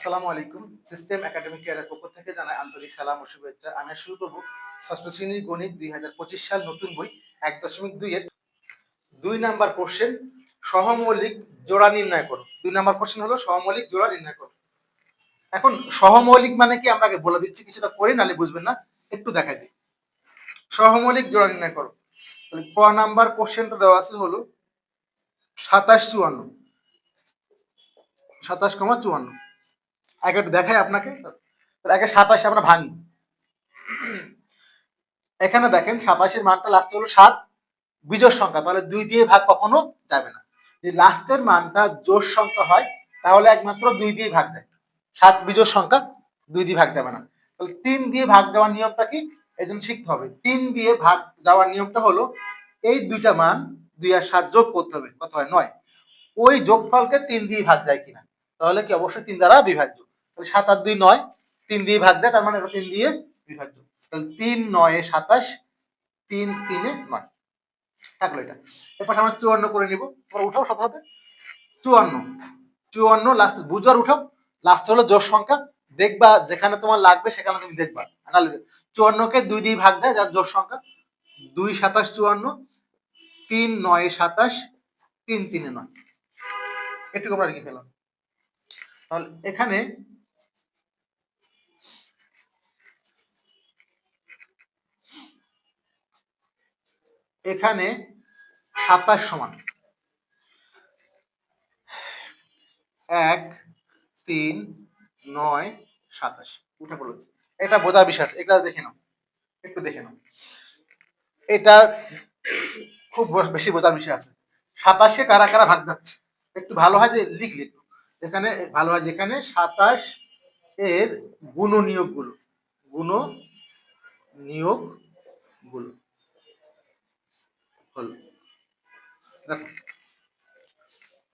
আসসালামু আলাইকুম। System academic কেয়ারের পক্ষ থেকে জানাই আন্তরিক সালাম ও শুভেচ্ছা। আমি শুরু করব। ষষ্ঠ শ্রেণির গণিত দুই হাজার পঁচিশ সাল নতুন বই এক দশমিক দুই এর দুই নাম্বার কোশ্চেন সহমৌলিক জোড়া নির্ণয় করো। দুই নাম্বার কোশ্চেন হলো সহমৌলিক জোড়া নির্ণয় করো। এখন সহমৌলিক মানে কি? আমরা বলে দিচ্ছি, কিছুটা করে নালে বুঝবেন না। একটু দেখাই দিই। সহমৌলিক জোড়া নির্ণয় করো। তাহলে ক নাম্বার কোশ্চেনটা দেওয়া আছে হলো সাতাশ চুয়ান্ন। সাতাশ কমা চুয়ান্ন। আগে একটু দেখাই আপনাকে। আগে সাতাশে আমরা ভাঙি। এখানে দেখেন সাতাশের মানটা লাস্টে হলো সাত, বিজোড় সংখ্যা। তাহলে দুই দিয়ে ভাগ কখনো যাবে না। যদি লাস্টের মানটা জোড় সংখ্যা হয়, তাহলে একমাত্র দুই দিয়ে ভাগ যায় সাত বিজোড় সংখ্যা, দুই দিয়ে ভাগ যাবে না। তাহলে তিন দিয়ে ভাগ দেওয়ার নিয়মটা কি? এই জন্য শিখতে হবে। তিন দিয়ে ভাগ দেওয়ার নিয়মটা হলো, এই দুইটা মান দুই আর সাত যোগ করতে হবে। কত হয়? নয়। ওই যোগফলকে তিন দিয়ে ভাগ যায় কিনা? তাহলে কি অবশ্যই তিন দ্বারা বিভাজ্য। সাত আর দুই নয়, তিন দিয়ে ভাগ দেয়, তার মানে তিন দিয়ে বিভাজ্য। তাহলে তিন নয় সাতাশ, তিন তিনে নয়। থাকল এটা। এরপর আমরা চুয়ান্ন করে নিব। তোমরা উঠাও সাথে সাথে। চুয়ান্ন। চুয়ান্ন লাস্ট বুঝার উঠাও। লাস্ট হলো জোর সংখ্যা। দেখবা যেখানে তোমার লাগবে, সেখানে তুমি দেখবা। চুয়ান্নকে দুই দিয়ে ভাগ দেয়, যার জোর সংখ্যা। দুই সাতাশ চুয়ান্ন, তিন নয় সাতাশ, তিন তিনে নয়। এটুকু আমরা লিখে ফেলাম তাহলে এখানে এখানে সাতাশ সমান। এক, তিন, নয়, সাতাশ। উঠে বলেছে এটা বোঝার বিশ্বাস। এটা দেখে নাও। একটু দেখে নাও। এটা খুব বেশি বোঝার বিষয় আছে। সাতাশে কারা কারা ভাগ যাচ্ছে? একটু ভালো হয় যে লিখলে। এখানে ভালো হয় যেখানে সাতাশ এর গুণ নিয়োগগুলো গুণ নিয়োগগুলো হলো দেখো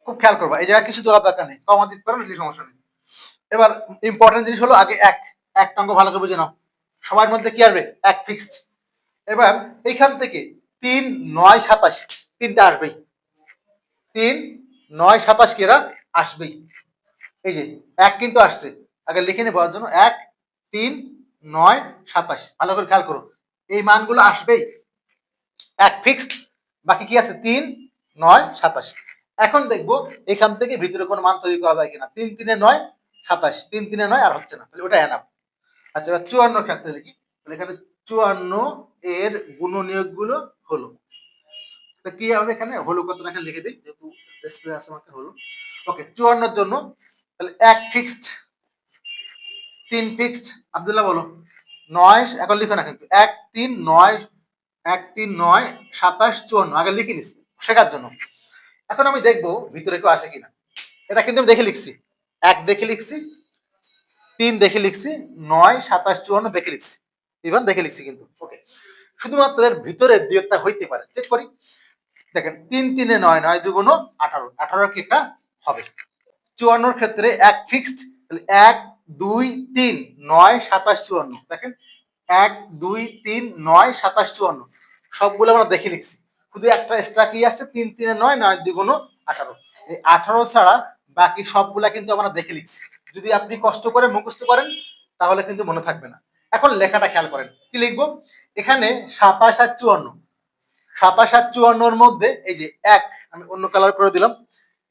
খুব খেয়াল করবা, এই জায়গায় কিছু দেওয়ার দরকার নেই। কমা দিতে পারো সমস্যা নেই। এবার ইম্পর্টেন্ট জিনিস হলো আগে এক। এক অঙ্ক ভালো করে বুঝে নাও। সবার মধ্যে কি আসবে? এক ফিক্সড এবার এইখান থেকে তিন, নয়, সাতাশ, তিনটা আসবেই। তিন, নয়, সাতাশ কেরা আসবেই। এই যে, এক কিন্তু আসছে। আগে লিখে নেব ওর জন্য এক, তিন, নয়, সাতাশ। ভালো করে খেয়াল করো। এই মানগুলো আসবেই। এক ফিক্সড বাকি কি আছে? তিন, নয়, সাতাশ। এখন দেখব এখান থেকে ভিতরে কোনো মান তৈরি করা যায় কিনা। তিন, তিনে নয়, সাতাশ। তিন, তিনে নয় আর হচ্ছে না। তাহলে ওটা এনাফ আচ্ছা এবার চুয়ান্ন ক্ষেত্রে লিখি তাহলে এখানে চুয়ান্ন এর গুণনীয়কগুলো হলো। তো কি হবে এখানে? হলো কত এখানে লিখে দিই, যেহেতু আছে আমাকে হলো। ওকে, চুয়ান্নর জন্য তাহলে এক ফিক্সড তিন ফিক্সড আব্দুল্লাহ বলো। নয়, এখন লিখো না কিন্তু। এক, তিন, নয় এক তিন নয় সাতাশ চুয়ান্ন। আগে লিখে নিছি, শেখার জন্য। এখন আমি দেখব ভিতরে কেউ আসে কিনা। এটা কিন্তু আমি দেখে লিখছি। এক দেখে লিখছি, তিন দেখে লিখছি, নয়, সাতাশ, চুয়ান্ন দেখে লিখছি। ইভেন দেখে লিখছি কিন্তু। ওকে শুধুমাত্র এর ভিতরে দু একটা হইতে পারে। চেক করি। দেখেন, তিন, তিনে নয় নয় দুগুণ আঠারো। আঠারো কি একটা? হবে। চুয়ান্নর ক্ষেত্রে এক ফিক্সড তাহলে এক, দুই, তিন, নয়, সাতাশ, চুয়ান্ন। দেখেন, এক, দুই, তিন, নয়, সাতাশ, চুয়ান্ন। সবগুলো আমরা দেখে লিখছি শুধু একটা এক্সট্রা কি আসছে, তিন, তিনে নয় নয়, দ্বিগুণ আঠারো। এই আঠারো ছাড়া বাকি সবগুলা কিন্তু আমরা দেখে লিখছি যদি আপনি কষ্ট করে মুখস্থ করেন, তাহলে কিন্তু মনে থাকবে না। এখন লেখাটা খেয়াল করেন। কি লিখব? এখানে সাতাশ আর চুয়ান্ন। সাতাশ আর চুয়ান্নর মধ্যে এই যে এক, আমি অন্য কালার করে দিলাম।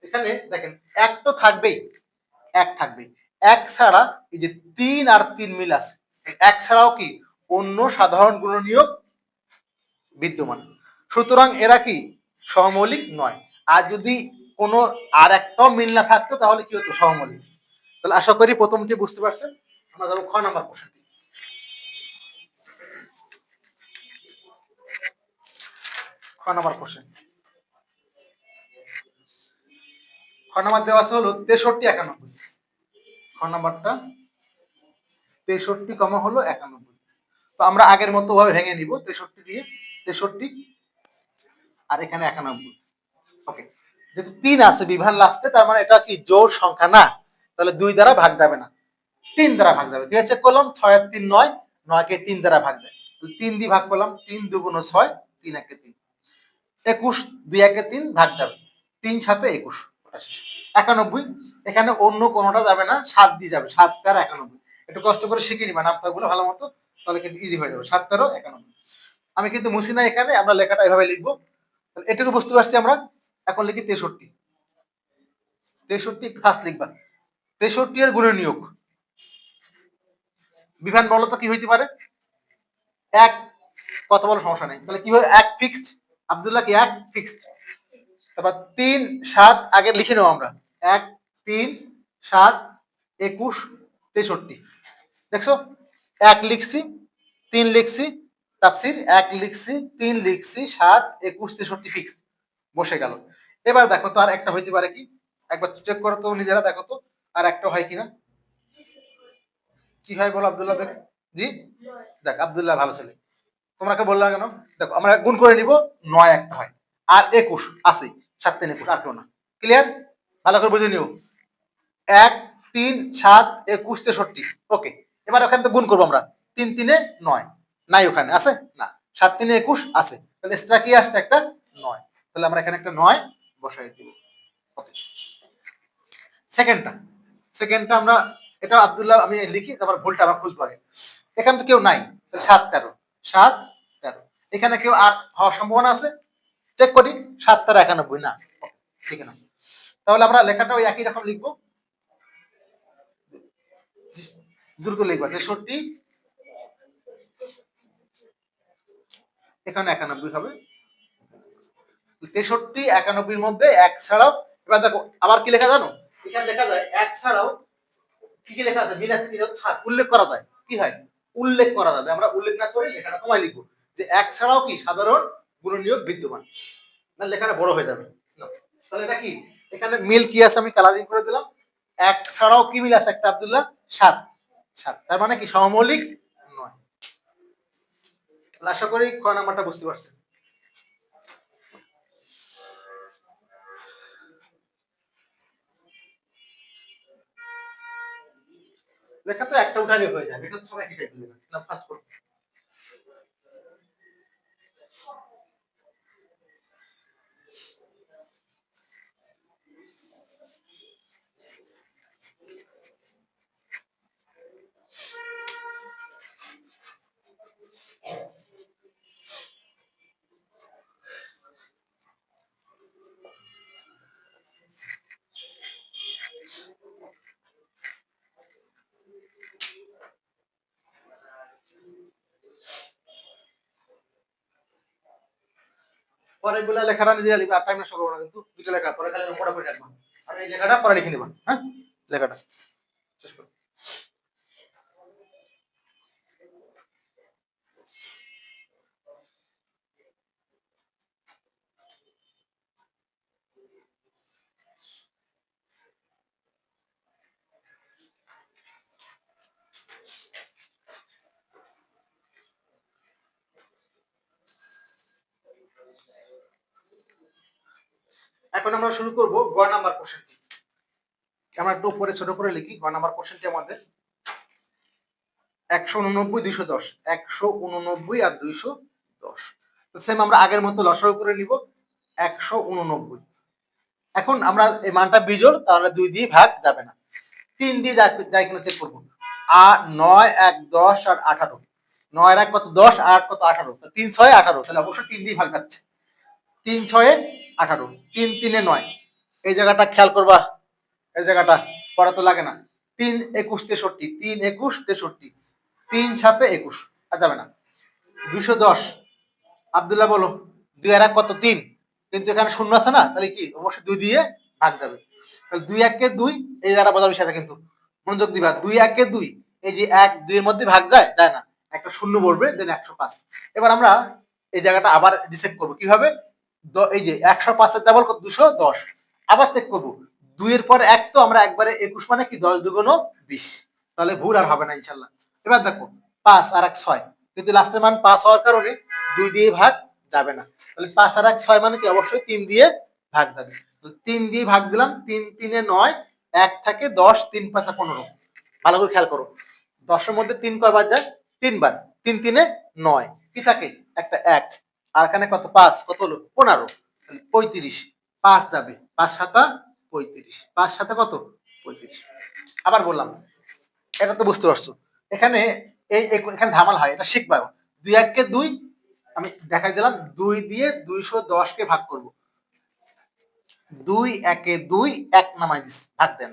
এখানে দেখেন, এক তো থাকবেই। এক থাকবেই। এক ছাড়া এই যে তিন আর তিন মিল আছে। এক ছাড়াও কি? অন্য সাধারণ গুণনীয়ক বিদ্যমান। সুতরাং এরা কি? সহমৌলিক নয়। আর যদি কোনো আর একটাও মিল না থাকতো, তাহলে কি হতো? সহমৌলিক তাহলে আশা করি প্রথমটি বুঝতে পারছেন, আমরা যাব খ নাম্বার প্রশ্নটি। নাম্বার খ নাম্বার দেওয়া আছে হলো তেষট্টি একানব্বই। খ নাম্বারটা তেষট্টি কমা হলো একানব্বই। তো আমরা আগের মতো ভাবে ভেঙে নিব তেষট্টি দিয়ে। তেষট্টি আর এখানে একানব্বই। ওকে যেহেতু তিন আছে বিভান লাস্টে তার মানে এটা কি জোর সংখ্যা না? তাহলে দুই দ্বারা ভাগ যাবে না। তিন দ্বারা ভাগ যাবে। কি চেক করলাম, ছয় আর তিন নয়, নয়কে তিন দ্বারা ভাগ যায়। তিন দিয়ে ভাগ করলাম, তিন দুগুণ ছয়, তিন একে তিন। একুশ, দুই একে তিন, ভাগ যাবে। তিন সাথে একুশ একানব্বই, এখানে অন্য কোনোটা যাবে না, সাত দিয়ে যাবে। সাত তেরো, একানব্বই। একটু কষ্ট করে শিখে নিবা, নামতাগুলো ভালো মতো, তাহলে কিন্তু ইজি হয়ে যাবে। সাত তেরো, একানব্বই। আমি কিন্তু মুছি না এখানে, আমরা লেখাটা এভাবে লিখব। এটুকু বুঝতে পারছি আমরা, এখন লিখি তেষট্টি। তেষট্টি ফার্স্ট লিখবা। তেষট্টি এর গুণের নিয়োগ বিধান বলো তো কি হইতে পারে? এক কত বলো সমস্যা নেই। তাহলে কি হয় এক ফিক্সড আব্দুল্লাহ কি এক ফিক্সড তারপর তিন, সাত, আগে লিখে নেব আমরা। এক, তিন, সাত, একুশ, তেষট্টি। দেখছ? এক লিখছি, তিন লিখছি তাপসির এক লিখছি, তিন লিখছি, সাত, একুশ, তেষট্টি ফিক্সড বসে গেল। এবার দেখো তো আর একটা হইতে পারে কি? একবার চেক করো তো নিজেরা, দেখো তো আর একটা হয় কিনা। কি হয় বলো আব্দুল্লাহ দেখ। জি? দেখ, আব্দুল্লাহ ভালো ছেলে। তোমরা বললাম কেন? দেখো, আমরা গুণ করে নিব, নয় একটা হয়। আর একুশ আছে, সাত, তিন, একুশ আর কেউ না। ক্লিয়ার ভালো করে বুঝে নিও। এক, তিন, সাত, একুশ, তেষট্টি। ওকে এবার ওখান থেকে গুণ করব আমরা। তিন, তিনে নয়। নাই ওখানে, আছে? না। সাত তিনে একুশ আছে। তাহলে এক্সট্রা কি আসছে একটা? নয়। তাহলে আমরা এখানে একটা নয় বসাই দিব। সেকেন্ডটা। সেকেন্ডটা আমরা, এটা আব্দুল্লাহ, আমি লিখি, তারপর ভুলটা আবার খুঁজবো আগে এখানে তো কেউ নাই। তাহলে সাত তেরো। সাত তেরো। এখানে কেউ আট হওয়ার সম্ভাবনা আছে? চেক করি। সাত তেরো একানব্বই। না। ঠিক না তাহলে আমরা লেখাটা ওই একই রকম লিখব। দ্রুত লিখব। তেষট্টি এখানে একানব্বই হবে। তেষট্টি একানব্বইয়ের মধ্যে এক ছাড়াও, এবার দেখো, আবার কি লেখা জানো? এখানে লেখা যায়, এক ছাড়াও, কি কি লেখা আছে? মিল আছে কি? ছাড়। উল্লেখ করা যায়। কি হয়? উল্লেখ করা যাবে। আমরা উল্লেখ না করে লেখাটা কমাই লিখব। যে এক ছাড়াও কি? সাধারণ গুণনীয়ক বিদ্যমান। না লেখাটা বড় হয়ে যাবে। তাহলে এটা কি? এখানে মিল কি আছে? আমি কালারিং করে দিলাম। এক ছাড়াও কি মিল আছে? একটা আব্দুল্লাহ, সাত। সাত। তার মানে কি? সমমৌলিক আশা করি ক নাম্বারটা বুঝতে পারছেন। লেখা তো একটা উঠালে হয়ে যাবে, এটা তো সবাই একই টাইপের না ফার্স্ট করো। পরে গুলা লেখাটা নিজে লিখবে, আর টাইম নষ্ট করব না, কিন্তু দুটো লেখা, পরে পড়া করে রাখবা। আর এই লেখাটা পরে লিখে নিবা হ্যাঁ? লেখাটা শেষ করো এখন আমরা শুরু করব গ নাম্বার কোশ্চেনটি আমরা একটু উপরে ছোট করে লিখি। গ নাম্বার কোশ্চেনটি আমাদের একশো উননব্বই, দুইশো দশ। একশো উননব্বই আর দুইশো দশ। তো সেম আমরা আগের মতো লসাগু করে নিব। একশো উননব্বই। এখন আমরা এই মানটা বিজোড়, তাহলে দুই দিয়ে ভাগ যাবে না। তিন দিয়ে যাই কিনা চেক করব। আর নয়, এক, দশ আর আঠারো। নয়, এক কত দশ, আর কত আঠারো। তো তিন, ছয়, আঠারো। তাহলে অবশ্যই তিন দিয়ে ভাগ যাচ্ছে তিন, ছয়ে আঠারো, তিন তিনে নয়। এই জায়গাটা খেয়াল করবা, এই জায়গাটা পড়া তো লাগে না। তিন একুশ তেষট্টি, তিন একুশ তেষট্টি, তিন সাতে একুশ, আর যাবে না। দুশো দশ, আবদুল্লাহ বলো, দুই আর কত? তিন। কিন্তু এখানে শূন্য আছে না, তাহলে কি? অবশ্যই দুই দিয়ে ভাগ যাবে। তাহলে দুই একে দুই, এই জায়গাটা বোঝার বিষয় কিন্তু। মনোযোগ দিবা, দুই একে দুই, এই যে এক, দুইয়ের মধ্যে ভাগ যায় যায় না। একটা শূন্য বলবে দেন একশো পাঁচ। এবার আমরা এই জায়গাটা আবার ডিসেক্ট করব। কীভাবে? এই যে একশো পাঁচের ডাবল কত? দুশো দশ। আবার চেক করব। দুইয়ের পর এক তো আমরা একবারে একুশ মানে কি? দশ দুগুণ বিশ। তাহলে ভুল আর হবে না ইনশাল্লাহ। এবার দেখো, পাঁচ আর এক ছয়। কিন্তু লাস্টের মান পাঁচ হওয়ার কারণে দুই দিয়ে ভাগ যাবে না। তাহলে পাঁচ আর এক ছয় মানে কি? অবশ্যই তিন দিয়ে ভাগ যাবে। তিন দিয়ে ভাগ দিলাম, তিন তিনে নয়, এক থাকে দশ, তিন পাঁচা পনেরো। ভালো করে খেয়াল করো। দশের মধ্যে তিন কয়বার যায়? তিনবার। তিন তিনে নয়। কি থাকে? একটা এক। আর এখানে কত? পাঁচ। কত হলো? পনেরো। পঁয়ত্রিশ। পাঁচ যাবে। পাঁচ সাতা পঁয়ত্রিশ। পাঁচ সাথে কত? পঁয়ত্রিশ। আবার বললাম। এটা তো বুঝতে পারছ। এখানে এই এখানে ধামাল হয়। এটা শিখবা। দুই এককে দুই, আমি দেখাই দিলাম। দুই দিয়ে দুইশো দশকে ভাগ করব। দুই একে দুই, এক নামাই দিস। ভাগ দেন।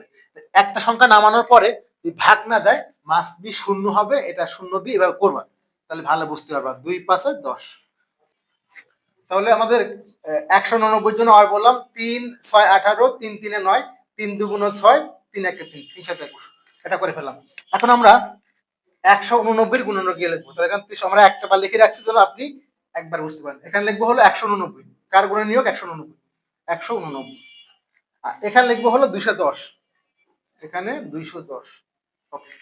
একটা সংখ্যা নামানোর পরে ভাগ না দেয়, মাস বি শূন্য হবে। এটা শূন্য দিয়ে এভাবে করবা। তাহলে ভালো বুঝতে পারবা। দুই পাঁচে দশ। তাহলে আমাদের একশো উননব্বই জন্য আর বললাম তিন ছয় আঠারো, তিন তিনে নয়, তিন দুগুণ ছয়, তিন একে তিন তিন সাথে একুশ। এটা করে ফেললাম। এখন আমরা একশো উননব্বই গুণন গিয়ে লিখব। তাহলে এখান আমরা একটা বার লিখে রাখছি যেন আপনি একবার বুঝতে পারেন। এখানে লিখব হলো একশো উননব্বই। কার গুণে নিয়োগ? একশো উননব্বই। একশো উননব্বই। এখানে লিখব হলো দুইশো দশ। এখানে দুইশো দশ। ওকে।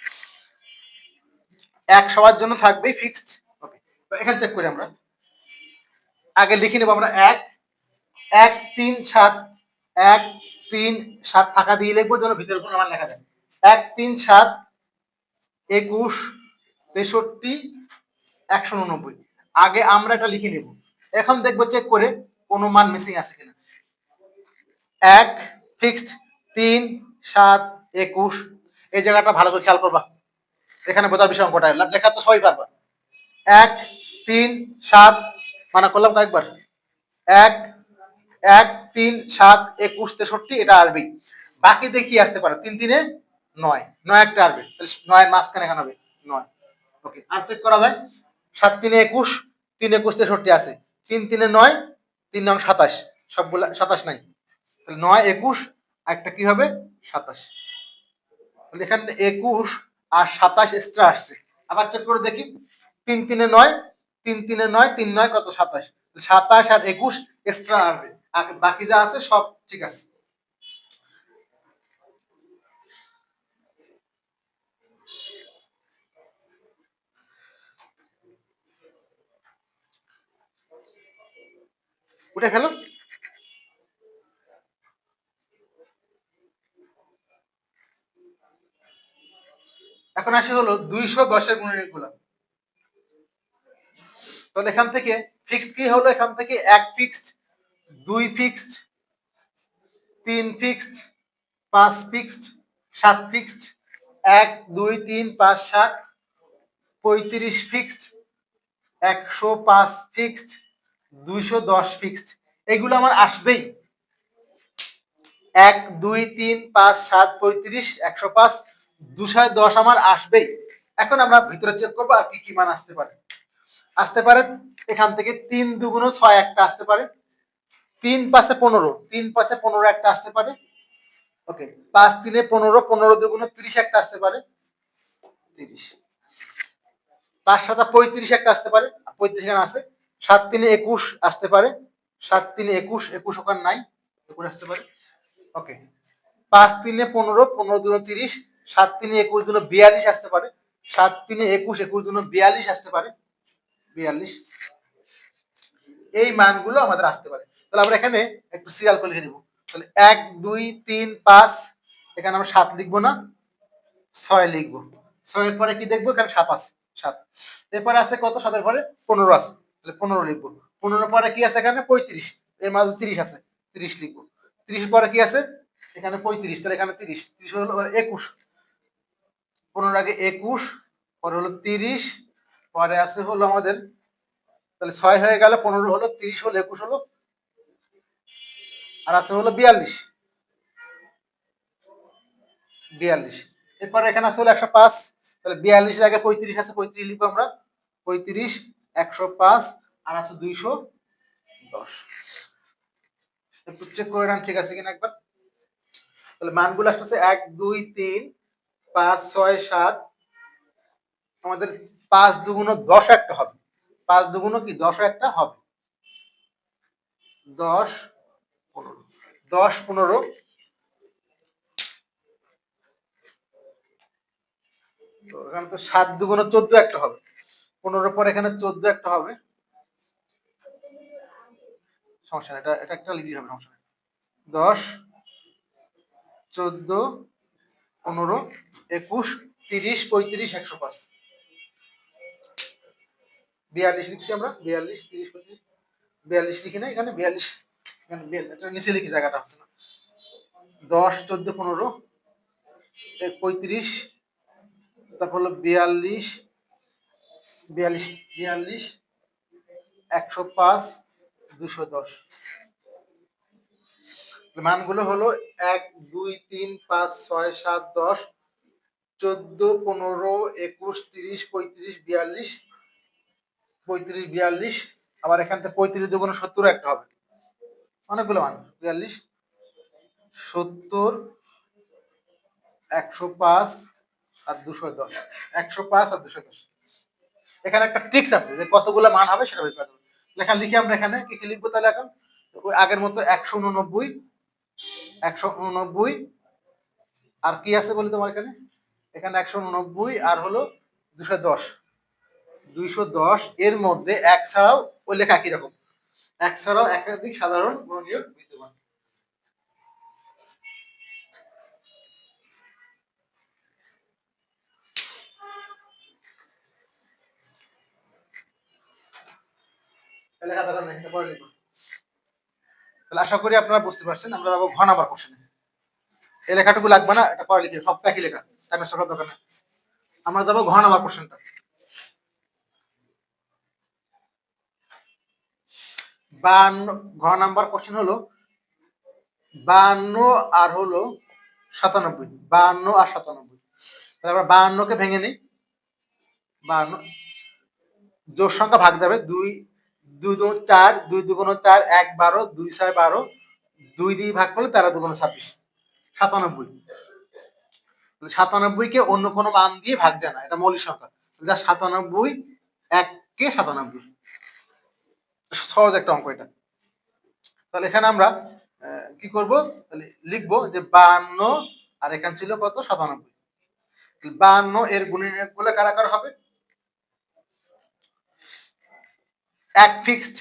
এক সবার জন্য থাকবেই ফিক্সড ওকে। এখানে চেক করি আমরা। আগে লিখে নেব আমরা এক এক, তিন, সাত, এক, তিন, সাত ফাঁকা দিয়ে লিখব, যেন ভিতরে কোনো আমার লেখা যায়। এক, তিন, সাত, একুশ, তেষট্টি, একশো উননব্বই। আগে আমরা এটা লিখে নেব। এখন দেখব চেক করে কোনো মান মিসিং আছে কিনা। এক ফিক্সড তিন, সাত, একুশ। এই জায়গাটা ভালো করে খেয়াল করবা। এখানে বোঝার বিষয় অঙ্কটা। লেখা তো সবাই পারবা। এক, তিন, সাত মানা করলাম কয়েকবার। এক এক, তিন, সাত, একুশ, তেষট্টি, এটা আরবি। বাকি দেখি আসতে পারে? তিন, তিনে নয়। নয় একটা আরবি। তাহলে নয়ের মাঝখানে এখানে হবে নয়। ওকে আর চেক করা যায়। সাত, তিনে একুশ, তিন, একুশ, তেষট্টি আছে। তিন, তিনে নয়, তিন নং সাতাশ। সবগুলা সাতাশ নাই। তাহলে নয়, একুশ একটা কি হবে? সাতাশ। তাহলে এখানে একুশ আর সাতাশ এক্সট্রা আসছে। আবার চেক করে দেখি। তিন, তিনে নয় তিন তিনে নয়, তিন নয় কত সাতাশ? সাতাশ আর একুশ এক্সট্রা আসবে বাকি যা আছে সব ঠিক আছে। উঠে ফেলো। এখন আসে হলো দুইশো দশের গুণনীয়কগুলা তাহলে এখান থেকে ফিক্সড কি হলো? এখান থেকে এক ফিক্সড দুই ফিক্সড তিন ফিক্সড পাঁচ ফিক্সড সাত ফিক্সড এক, দুই, তিন, পাঁচ, সাত, পঁয়ত্রিশ ফিক্সড একশো পাঁচ ফিক্সড দুইশো দশ ফিক্সড এগুলো আমার আসবেই। এক, দুই, তিন, পাঁচ, সাত, পঁয়ত্রিশ, একশো পাঁচ, দুশো দশ আমার আসবেই। এখন আমরা ভিতরে চেক করব আর কি কি মান আসতে পারে। আসতে পারে, এখান থেকে তিন দুগুণ ছয় একটা আসতে পারে। তিন পাশে পনেরো, তিন পাঁচে পনেরো একটা আসতে পারে। ওকে, পাঁচ তিনে পনেরো পনেরো দুগুণ তিরিশ একটা আসতে পারে। তিরিশ। পাঁচ সাতা পঁয়ত্রিশ একটা আসতে পারে পঁয়ত্রিশ এখানে আছে। সাত তিনে একুশ আসতে পারে। সাত তিনে একুশ একুশ ওখানে নাই, একুশ আসতে পারে। ওকে, পাঁচ তিনে পনেরো পনেরো দুগুণ তিরিশ, সাত তিনে একুশ দুগুণ বিয়াল্লিশ আসতে পারে। সাত তিনে একুশ একুশ দুগুণ বিয়াল্লিশ আসতে পারে। বিয়াল্লিশ। এই মানগুলো আমাদের আসতে পারে। তাহলে আমরা এখানে একটু সিরিয়াল করে লিখে নিব। তাহলে এক, দুই, তিন, পাঁচ, এখানে আমরা সাত লিখব না, ছয় লিখব। ছয়ের পরে কি দেখব? এখানে সাত আছে, সাত। এরপরে আছে কত? সাতের পরে পনেরো আছে। তাহলে পনেরো লিখব। পনেরো পরে কি আছে এখানে? পঁয়ত্রিশ। এর মাঝে তিরিশ আছে, তিরিশ লিখব। তিরিশ পরে কি আছে? এখানে পঁয়ত্রিশ, তাহলে এখানে তিরিশ। তিরিশ হলো একুশ। পনেরো আগে একুশ পরে হলো তিরিশ পরে আছে হলো আমাদের, তাহলে ছয় হয়ে গেল পনেরো হলো, তিরিশ হলো, একুশ হলো, আর আছে হলো বিয়াল্লিশ। বিয়াল্লিশ। এরপরে এখানে আছে হলো একশো পাঁচ, তাহলে বিয়াল্লিশের আগে পঁয়ত্রিশ আছে, পঁয়ত্রিশ লিখব আমরা। পঁয়ত্রিশ, একশো পাঁচ, আর আছে দুইশো দশ। একটু চেক করে নেন ঠিক আছে কিনা একবার। তাহলে মানগুলো আসতেছে এক, দুই, তিন, পাঁচ, ছয়, সাত। আমাদের পাঁচ দুগুণ দশ একটা হবে। পাঁচ দুগুণ কি? দশ একটা হবে। দশ পনেরো। দশ পনেরো এখানে তো সাত দুগুণ চোদ্দ একটা হবে। পনেরো পর এখানে চোদ্দ একটা হবে। সমস্যা এটা এটা একটা লিখি হবে, সমস্যা দশ, চোদ্দ, পনেরো, একুশ, তিরিশ, পঁয়ত্রিশ, একশো পাঁচ। বিয়াল্লিশ লিখছি আমরা, বিয়াল্লিশ, তিরিশ পঁয়ত্রিশ বিয়াল্লিশ লিখি না এখানে বিয়াল্লিশ, এখানে নিচে লিখি জায়গাটা হচ্ছে না। দশ, চোদ্দ, পনেরো পঁয়ত্রিশ, তারপর হলো বিয়াল্লিশ বিয়াল্লিশ বিয়াল্লিশ, একশো পাঁচ, দুশো দশ। মানগুলো হলো এক, দুই, তিন, পাঁচ, ছয়, সাত, দশ, চোদ্দ, পনেরো, একুশ, তিরিশ, পঁয়ত্রিশ, বিয়াল্লিশ পঁয়ত্রিশ, বিয়াল্লিশ, আবার এখান থেকে পঁয়ত্রিশ দুগুণ সত্তর একটা হবে। অনেকগুলো মান, বিয়াল্লিশ, সত্তর, একশো পাঁচ আর দুশো দশ। একশো পাঁচ আর দুশো দশ। এখানে একটা ট্রিক্স আছে যে কতগুলো মান হবে সেটা বের হবে লেখা লিখি আমরা এখানে, কি কি লিখব তাহলে এখন? ওই আগের মতো একশো উননব্বই একশো উননব্বই, আর কি আছে বলি তোমার এখানে? এখানে একশো উননব্বই আর হলো দুশো দশ। দুইশো দশ এর মধ্যে এক ছাড়াও ওই লেখা একই রকম। এক ছাড়াও একাধিক সাধারণ গুণনীয়ক বিদ্যমান। তাহলে আশা করি আপনারা বুঝতে পারছেন, আমরা যাব ঘ নাম্বার কোশ্চেনে এই লেখাটুকু লাগবে না, এটা পরে লিখে, সব একই লেখা টাইমের সকাল দরকার আমরা যাব ঘ নাম্বার কোশ্চেনটা বান্ন, ঘ নাম্বার কোশ্চেন হলো, বান্ন আর হলো সাতানব্বই, বান্ন আর সাতানব্বই। তাহলে আমরা বাহান্নকে ভেঙে নিই। বাহান্ন জোর সংখ্যা ভাগ যাবে দুই দুই দুগুণ চার, দুই দুগুণ চার, এক বারো, দুই ছয় বারো, দুই দিয়ে ভাগ করলে তেরো দুগুণ ছাব্বিশ। সাতানব্বই। সাতানব্বইকে অন্য কোনো মান দিয়ে ভাগ যায় না, এটা মৌলিক সংখ্যা। যা সাতানব্বই এককে সাতানব্বই। সহজ একটা অঙ্ক এটা। তাহলে এখানে আমরা কি করব? তাহলে লিখব যে বাহান্ন, আর এখানে ছিল কত? সাতানব্বই। বাহান্ন এর গুণনীয়কগুলো কারা কারা হবে? এক ফিক্সড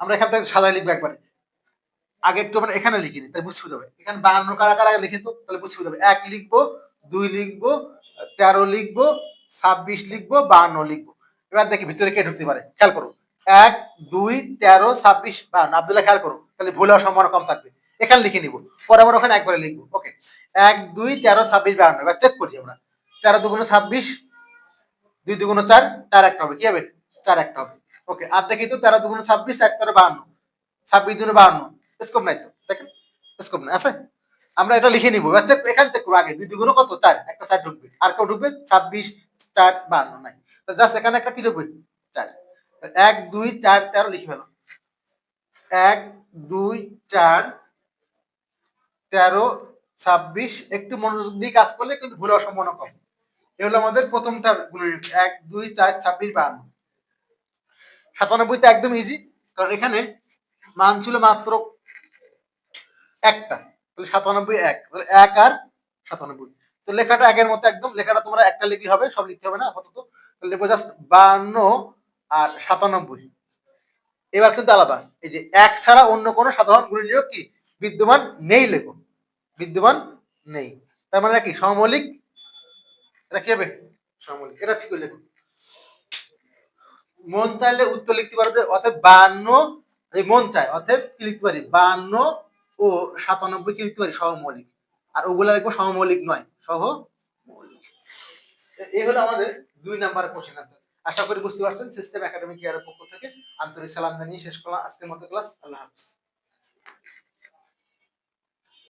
আমরা এখান থেকে সাদায় লিখব একবারে। আগে একটু আমরা এখানে লিখিনি তাহলে বুঝতে যাবে এখানে বাহান্ন কারা কারা লিখি তো, তাহলে বুঝতে যাবে এক লিখব, দুই লিখব, তেরো লিখব, ছাব্বিশ লিখব, বাহান্ন লিখব। এবার দেখি ভিতরে কে ঢুকতে পারে। খেয়াল করো। এক, দুই, তেরো, ছাব্বিশ বাহান্ন আবদুল্লাহ খেয়াল করো, তাহলে ভুল হওয়ার সম্ভাবনা কম থাকবে। এখানে লিখে নিব, পরে আমরা ওখানে একবারে লিখব ওকে এক, দুই, তেরো, ছাব্বিশ, বাহান্ন, এবার চেক করি আমরা। তেরো দুগুণ ছাব্বিশ, দুই দুগুণ চার চার একটা হবে, কি হবে? চার একটা হবে ওকে আর দেখি তো, তেরো দুগুণ ছাব্বিশ, এক, তেরো, বাহান্ন, ছাব্বিশ দুগুণ বাহান্ন স্কোপ নাই তো, দেখেন স্কোপ নাই, আছে? আমরা এটা লিখে নিবো, এবার check- এখানে চেক করব আগে, দুই দুগুণ কত? চার, একটা চার ঢুকবে, আর কেউ ঢুকবে? ছাব্বিশ, চার, বাহান্ন, নাই। জাস্ট এখানে একটা কি ঢুকবে? চার। এক, দুই, চার, তেরো লিখে ফেলো। এক, দুই, চার, তেরো, ছাব্বিশ। একটু মনোযোগ দিয়ে কাজ করলে কিন্তু ভুল সম্ভাবনা কম। এ হলো আমাদের প্রথমটা গুণনীয়ক। এক, দুই, চার, ছাব্বিশ, বাহান্ন। সাতানব্বইতে একদম ইজি কারণ এখানে মান ছিল মাত্র একটা। তাহলে সাতানব্বই এক। তাহলে এক আর সাতানব্বই। তো লেখাটা একের মতো একদম। লেখাটা তোমরা একটা লিখি হবে, সব লিখতে হবে না, আপাতত। লিখব জাস্ট বাহান্ন আর সাতানব্বই। এবার কিন্তু আলাদা। এই যে এক ছাড়া অন্য কোনো সাধারণ গুণনীয়ক কি? বিদ্যমান নেই লেখো। বিদ্যমান নেই। তার মানে কি? সমমৌলিক? এটা কি হবে? সমমৌলিক। এটা ঠিক লেখো। মন চাইলে উত্তর লিখতে পারবে অতএব বান্ন মন চায়, অতএব কি লিখতে পারি? বান্ন ও সাতানব্বই কি লিখতে পারি? সহমৌলিক আর ওগুলা লিখব সমমৌলিক নয় সহ মৌলিক এই হলো আমাদের দুই নাম্বার কোশ্চেন আনসার আশা করি বুঝতে পারছেন সিস্টেম একাডেমিক ইয়ারের পক্ষ থেকে আন্তরিক সালাম জানিয়ে শেষ করলাম। আজকের মতো ক্লাস আল্লাহ হাফিজ।